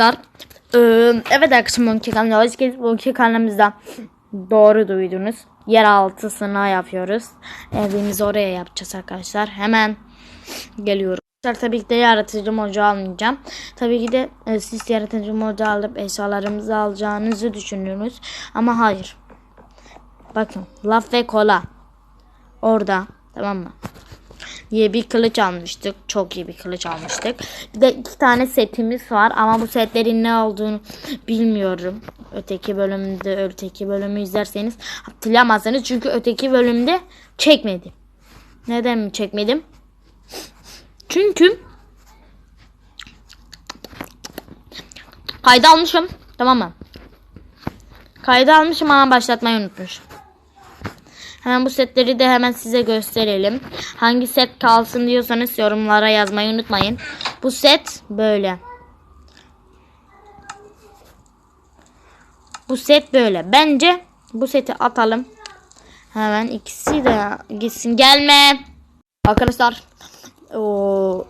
Arkadaşlar eee, evet arkadaşlar Monkey kanalına hoş geldiniz. Monkey kanalımızda doğru duydunuz. Yer altısına yapıyoruz. Evimizi oraya yapacağız arkadaşlar. Hemen geliyorum. Arkadaşlar tabii ki de yaratıcı mocu almayacağım. Tabii ki de e, siz yaratıcı mocu alıp eşyalarımızı alacağınızı düşünüyorsunuz. Ama hayır. Bakın laf ve kola. Orada tamam mı? Diye bir kılıç almıştık. Çok iyi bir kılıç almıştık. Bir de iki tane setimiz var ama bu setlerin ne olduğunu bilmiyorum. Öteki bölümde öteki bölümü izlerseniz hatırlamazsınız. Çünkü öteki bölümde çekmedim. Neden mi çekmedim? Çünkü kayda almışım. Tamam mı? Kayda almışım ama başlatmayı unutmuşum. Hemen bu setleri de hemen size gösterelim. Hangi set kalsın diyorsanız yorumlara yazmayı unutmayın. Bu set böyle. Bu set böyle. Bence bu seti atalım. Hemen ikisi de gitsin. Gelme. Arkadaşlar. O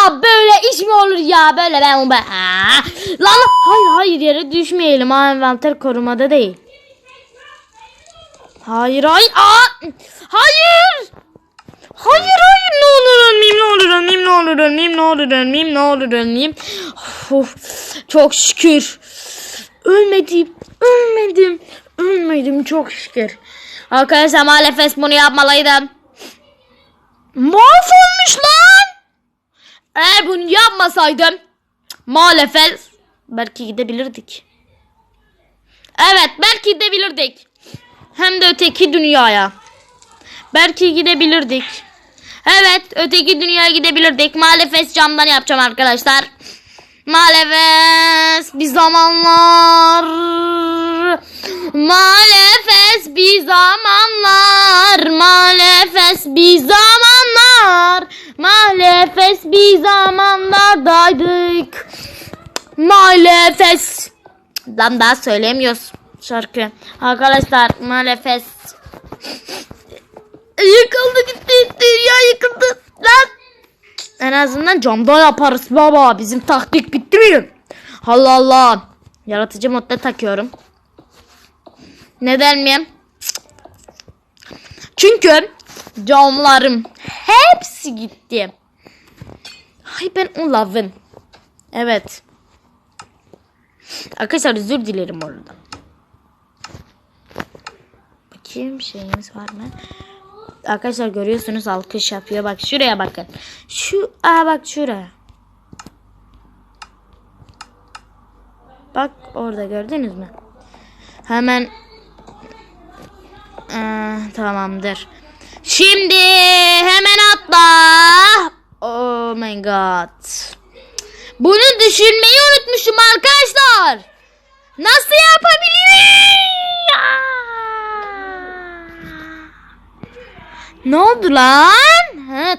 Ya böyle iş mi olur ya böyle ben ben. Aa, lan hayır hayır yere düşmeyelim ha envanter korumada değil. Hayır hayır aa, hayır. Hayır hayır ne olur ölmeyeyim ne olur ölmeyeyim ne olur ölmeyeyim ne olur ölmeyeyim ne olur ölmeyeyim. Of, çok şükür. Ölmedim ölmedim ölmedim çok şükür. Arkadaşlar maalesef bunu yapmalıydım. Mahvolmuş lan. Eğer bunu yapmasaydım maalesef belki gidebilirdik. Evet belki gidebilirdik. Hem de öteki dünyaya. Belki gidebilirdik. Evet öteki dünyaya gidebilirdik. Maalesef camdan yapacağım arkadaşlar. Maalesef bir zamanlar Maalesef bir zamanlar Maalesef bir zamanlar Maalesef bir zamanlardaydık Maalesef Lan daha söylemiyoruz şarkı Arkadaşlar maalesef Yıkıldı gitti dünya yıkıldı Lan en azından camda yaparız baba. Bizim taktik bitti mi? Allah Allah. Yaratıcı modda takıyorum. Neden mi? Çünkü camlarım hepsi gitti. Hay ben o lavın. Evet. Arkadaşlar özür dilerim orada. Bakayım şeyimiz var mı? Arkadaşlar görüyorsunuz alkış yapıyor. Bak şuraya bakın. Şu aa bak şuraya. Bak orada gördünüz mü? Hemen Ee, tamamdır. Şimdi hemen atla. Oh my god. Bunu düşünmeyi unutmuşum arkadaşlar. Nasıl yapabilirim? Ne oldu lan? Ha,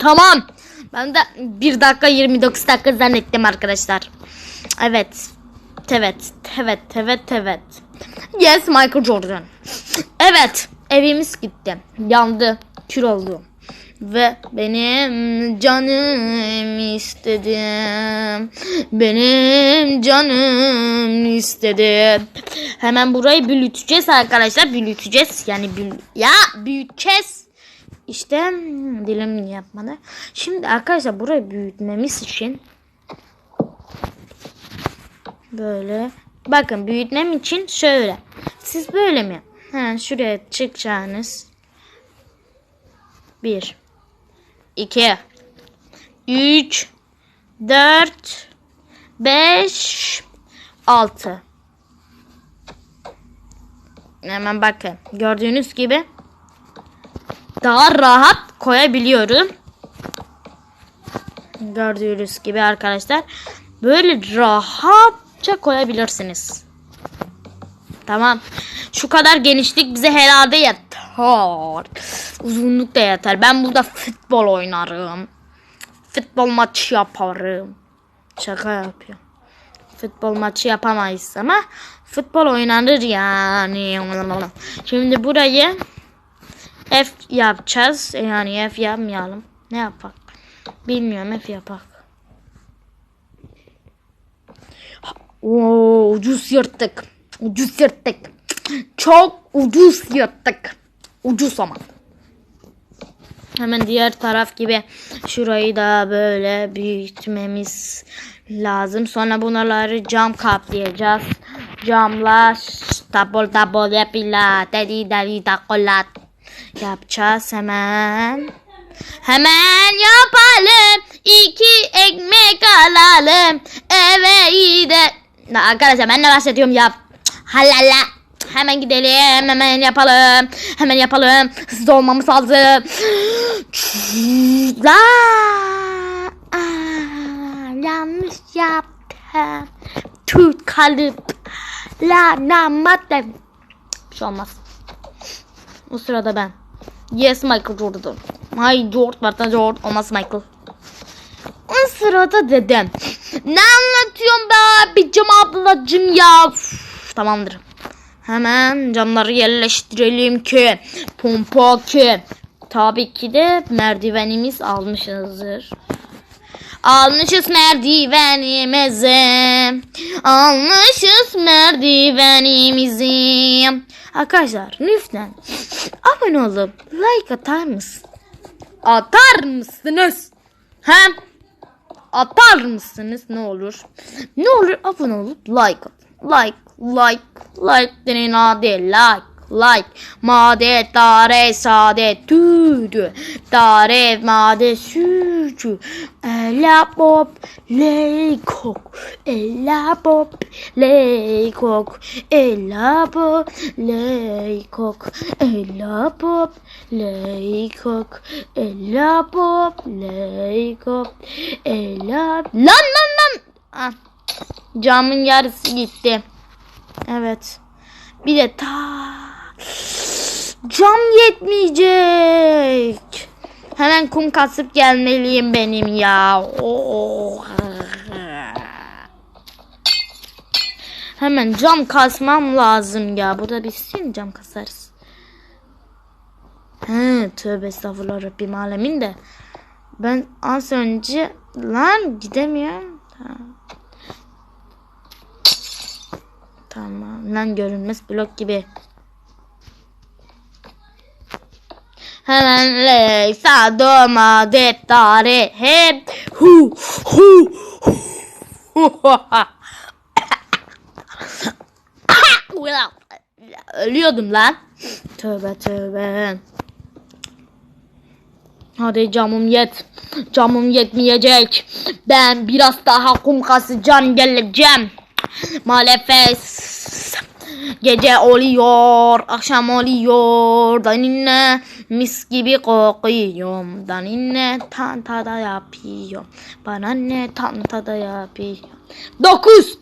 tamam. Ben de 1 dakika 29 dakika zannettim arkadaşlar. Evet. Evet. Evet. Evet. Evet. Yes Michael Jordan. Evet. Evimiz gitti. Yandı. Kül oldu. Ve benim canım istedim. Benim canım istedi. Hemen burayı büyüteceğiz arkadaşlar. Büyüteceğiz. Yani ya büyüteceğiz. İşte dilim yapmadı. Şimdi arkadaşlar burayı büyütmemiz için böyle bakın büyütmem için şöyle. Siz böyle mi? Ha, şuraya çıkacağınız. Bir. 2 3 4 5 6 Hemen bakın. Gördüğünüz gibi daha rahat koyabiliyorum. Gördüğünüz gibi arkadaşlar böyle rahatça koyabilirsiniz. Tamam. Şu kadar genişlik bize herhalde yeter. Uzunluk da yeter. Ben burada futbol oynarım. Futbol maçı yaparım. Şaka yapıyorum. Futbol maçı yapamayız ama futbol oynanır yani. Şimdi burayı F yapacağız. Yani F yapmayalım. Ne yapak? Bilmiyorum F yapak. Oo, ucuz yırttık. Ucuz yırttık. Çok ucuz yırttık. Ucuz ama. Hemen diğer taraf gibi şurayı da böyle büyütmemiz lazım. Sonra bunları cam kaplayacağız. Camla double double yapıyla deli deli dakolat yapacağız hemen. Hemen yapalım. İki ekmek alalım. Eve iyi de. Arkadaşlar ben ne bahsediyorum ya. Halala. Hemen gidelim. Hemen yapalım. Hemen yapalım. Hızlı olmamız lazım. La. Yanlış yaptım. Tut kalıp. La namadım. Bir şey olmaz. O sırada ben. Yes Michael Jordan. Hay Jordan varsa Jordan olmaz Michael. O sırada dedim. Ne anlatıyorsun be abicim ablacım ya. Üf, tamamdır. Hemen camları yerleştirelim ki. Pompa ki. Tabii ki de merdivenimiz almışızdır. Almışız merdivenimizi. Almışız merdivenimizi. Arkadaşlar lütfen abone olup like atar mısın? Atar mısınız? Hem atar mısınız ne olur? Ne olur abone olup like at. Like, like, like denin adı like. Like, made, dare, sade, tüdü, dare, made, sücü, ela bob, leykok, ela bob, leykok, ela bob, leykok, ela bob, leykok, ela bob, leykok, ela... Lan lan lan! Ah, camın yarısı gitti. Evet. Bir de ta cam yetmeyecek. Hemen kum kasıp gelmeliyim benim ya. Oh. Hemen cam kasmam lazım ya. Bu da bitsin cam kasarız. He, tövbe estağfurullah Rabbim alemin de. Ben az önce lan gidemiyorum. Tamam. Tamam. Lan görünmez blok gibi. Hemen le sa do ma de da re he hu hu hu Ölüyordum lan. Tövbe tövbe. Hadi camım yet. Camım yetmeyecek. Ben biraz daha kum kasacağım geleceğim. Maalesef gece oluyor, akşam oluyor. Daninne mis gibi kokuyorum. Daninne tantada yapıyor. Bana ne tantada yapıyor. 9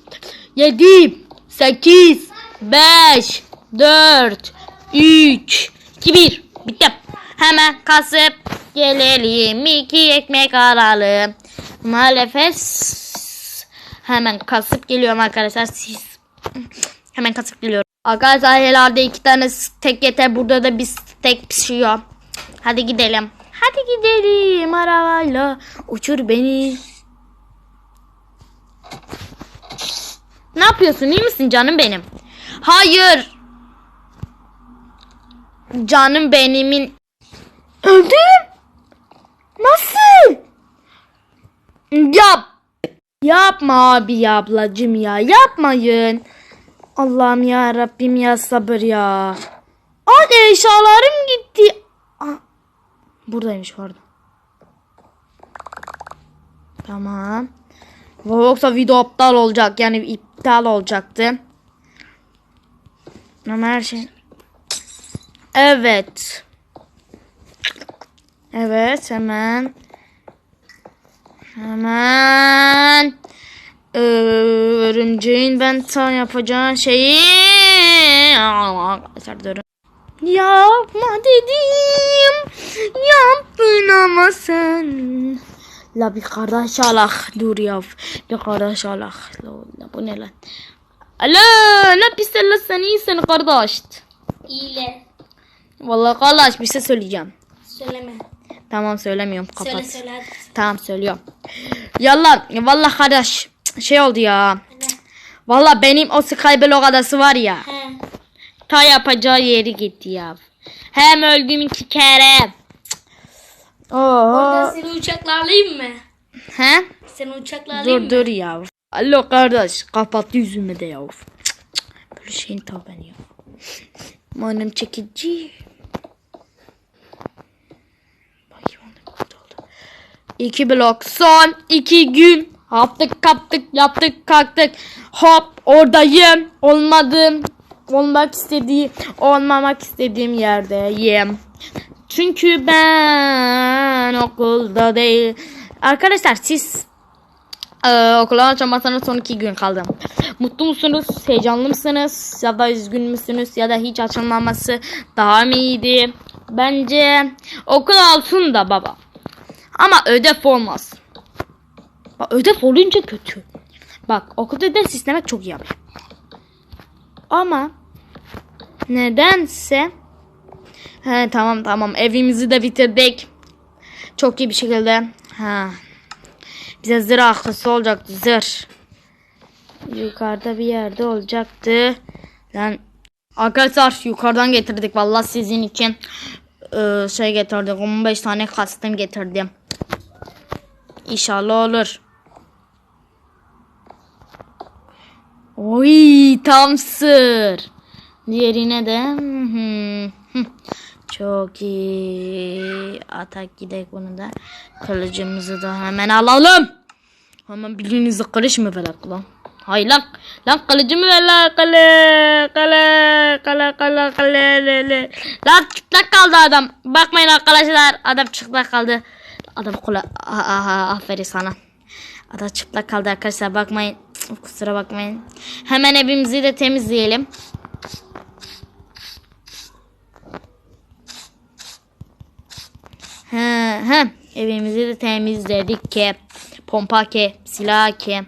7 8 5 4 3 2 1 Bitti. Hemen kasıp gelelim. iki ekmek alalım. Maalesef Hemen kasıp geliyorum arkadaşlar. Siz hemen kasıp geliyorum. Arkadaşlar herhalde iki tane tek yeter. Burada da bir tek pişiyor. Hadi gidelim. Hadi gidelim arabayla. Uçur beni. Ne yapıyorsun? İyi misin canım benim? Hayır. Canım benimin. Öldüm. Nasıl? Yap. Yapma abi ablacım ya. Yapmayın. Allah'ım ya Rabbim ya sabır ya. Hadi eşyalarım gitti. Aa, buradaymış pardon. Tamam. Yoksa video iptal olacak. Yani iptal olacaktı. Ama her şey. Evet. Evet hemen. Hemen. Örümceğin ben tam yapacağın şeyi. Yapma dedim. Yaptın ama sen. La bir kardeş alak. Dur ya. Bir kardeş alak. La, bu ne lan? Alo. Ne pis la sen iyisin kardeş. İyile. Vallahi kardeş bir şey söyleyeceğim. Söyleme. Tamam söylemiyorum kapat. Söyle söyle hadi. Tamam söylüyorum. Yallah vallahi kardeş şey oldu ya. Ne? Vallahi benim o Skyblock adası var ya. He. Ta yapacağı yeri gitti ya. Hem öldüm iki kere. Oo. seni uçakla alayım mı? He? Seni uçakla alayım Dur mı? dur ya. Alo kardeş kapattı yüzümü de ya. Böyle şeyin tabi ya. Manım çekici. 2 blok son 2 gün Haptık kaptık yaptık kalktık hop oradayım olmadım olmak istediğim olmamak istediğim yerdeyim. Çünkü ben okulda değil. Arkadaşlar siz e, okula açamasanız son iki gün kaldı. Mutlu musunuz? Heyecanlı mısınız? Ya da üzgün müsünüz? Ya da hiç açılmaması daha mı iyiydi? Bence okul olsun da baba. Ama ödev olmaz. Bak ödev olunca kötü. Bak okulda ödev sistemi çok iyi abi. Ama nedense He tamam tamam evimizi de bitirdik. Çok iyi bir şekilde. Ha. Bize zırh aklısı olacaktı zırh. Yukarıda bir yerde olacaktı. Lan arkadaşlar yukarıdan getirdik vallahi sizin için Ee, şey getirdik 15 tane kastım getirdim. İnşallah olur. Oy tam sır. Diğerine de çok iyi. Atak gidek bunu da. Kılıcımızı da hemen alalım. Hemen bildiğinizde kılıç mı verir lan? Hayır lan. Lan kılıcımı ver lan. Kale. Kale. Kale. Kale. Kale. le, le. Lan çıplak kaldı adam. Bakmayın arkadaşlar. Adam çıplak kaldı. Adam kula. Aha, aferin sana. Adam çıplak kaldı arkadaşlar. Bakmayın. Kusura bakmayın. Hemen evimizi de temizleyelim. He he. Evimizi de temizledik ki. Pompa ki. Silah ki.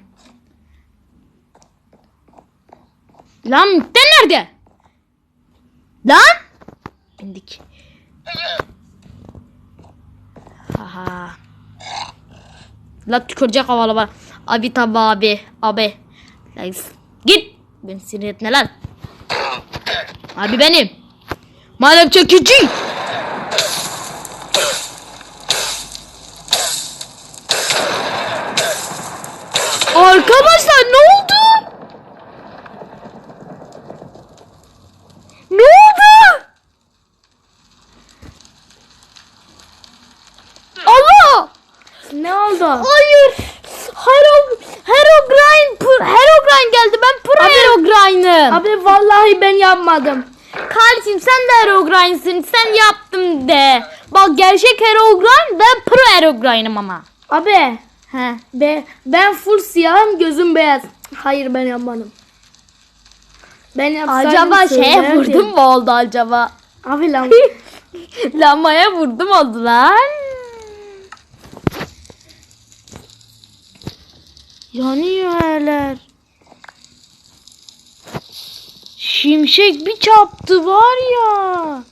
Lan de nerede? Lan? Bindik. Aha. La tükürecek havalı var. Abi tabi abi. Abi. Lan git. Beni sinir etme lan. Abi benim. Madem çekici. Arkadaşlar ne oldu? Ne oldu? Allah! Oldu? Hayır. Hero Herobrine Pro- Herobrine geldi. Ben Pro Herobrine'ım. Abi vallahi ben yapmadım. Kardeşim sen de Herobrine'sin. Sen yaptım de. Bak gerçek Herobrine ben Pro Herobrine'ım ama. Abi He. be, ben full siyahım gözüm beyaz. Hayır ben yapmadım. Ben yapsaydım Acaba şeye vurdum mu oldu acaba? Abi lan. Lambaya vurdum oldu lan. Yanıyor eller. Şimşek bir çaptı var ya.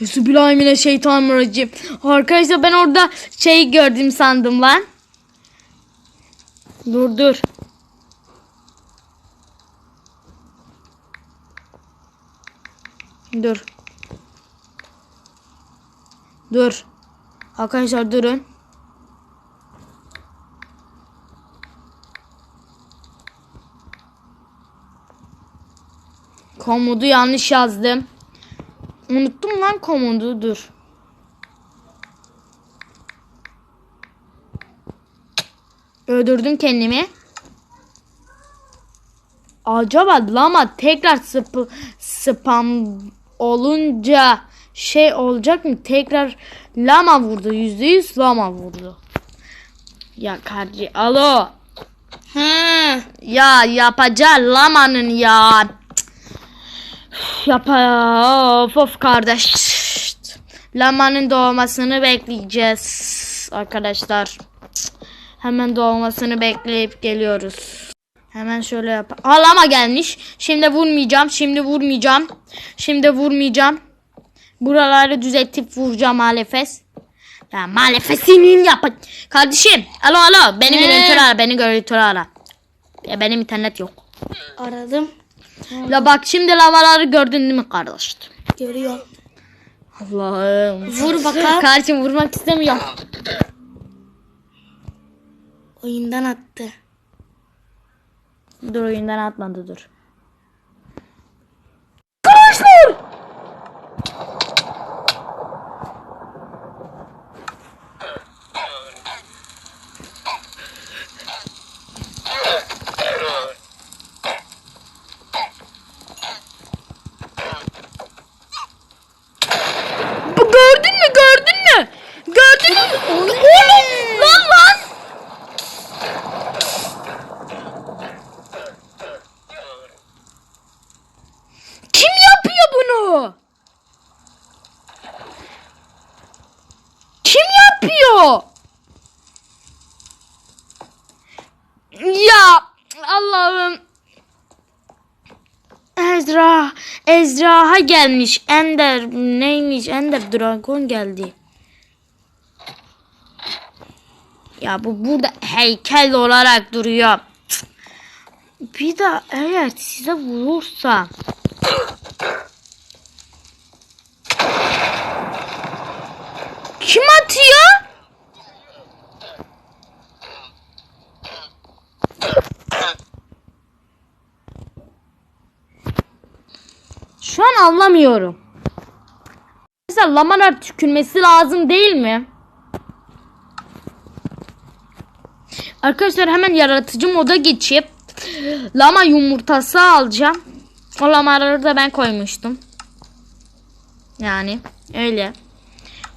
Bismillahirrahmanirrahim. Arkadaşlar ben orada şey gördüm sandım lan. Dur dur. Dur. Dur. Arkadaşlar durun. Komodu yanlış yazdım. Unuttum lan komodu dur. Öldürdüm kendimi. Acaba lama tekrar sp spam olunca şey olacak mı? Tekrar lama vurdu. Yüzde yüz lama vurdu. Ya kardeşim alo. He. Ya yapacağı lamanın ya. Yapa of of kardeş. Lamanın doğmasını bekleyeceğiz arkadaşlar. Hemen doğmasını bekleyip geliyoruz. Hemen şöyle yap. Aa, lama gelmiş. Şimdi vurmayacağım. Şimdi vurmayacağım. Şimdi vurmayacağım. Buraları düzeltip vuracağım Malefes. Ya Malefes'inin yap. Kardeşim. Alo alo. Beni görüntülü ara. Beni görüntülü ara. Ya benim internet yok. Aradım. La bak şimdi lavaları gördün değil mi kardeş? Görüyor. Allah'ım. Vur bakalım. Kardeşim vurmak istemiyorum. Oyundan attı. Dur oyundan atmadı dur. Arkadaşlar! Bu Gördün mü? Gördün mü? Gördün mü? Oğlum lan lan. Kim yapıyor bunu? Kim yapıyor? Ya Allah'ım. Ezra, Ezra'ha gelmiş. Ender neymiş? Ender Dragon geldi. Ya bu burada heykel olarak duruyor. Bir de eğer size vurursa anlamıyorum. Mesela lamalar tükürmesi lazım değil mi? Arkadaşlar hemen yaratıcı moda geçip lama yumurtası alacağım. O lamaları da ben koymuştum. Yani öyle.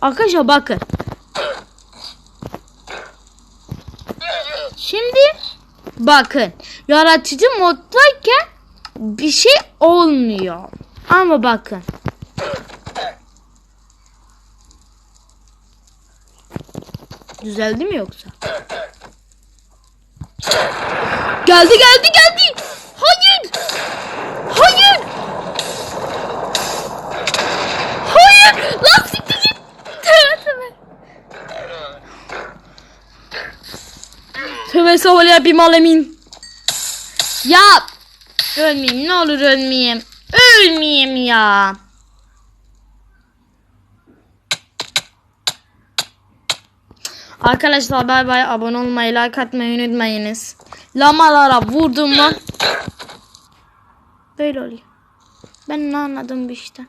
Arkadaşlar bakın. Şimdi bakın. Yaratıcı moddayken bir şey olmuyor. Ama bakın. Düzeldi mi yoksa? Geldi geldi geldi. Hayır. Hayır. Hayır. Lan siktir git. Tövbe tövbe. Tövbe savale yapayım alemin. Ya. Ölmeyeyim ne olur ölmeyeyim. Ölmeyeyim ya. Arkadaşlar bay bay abone olmayı like atmayı unutmayınız. Lamalara vurdum mu böyle oluyor. Ben ne anladım bir işte.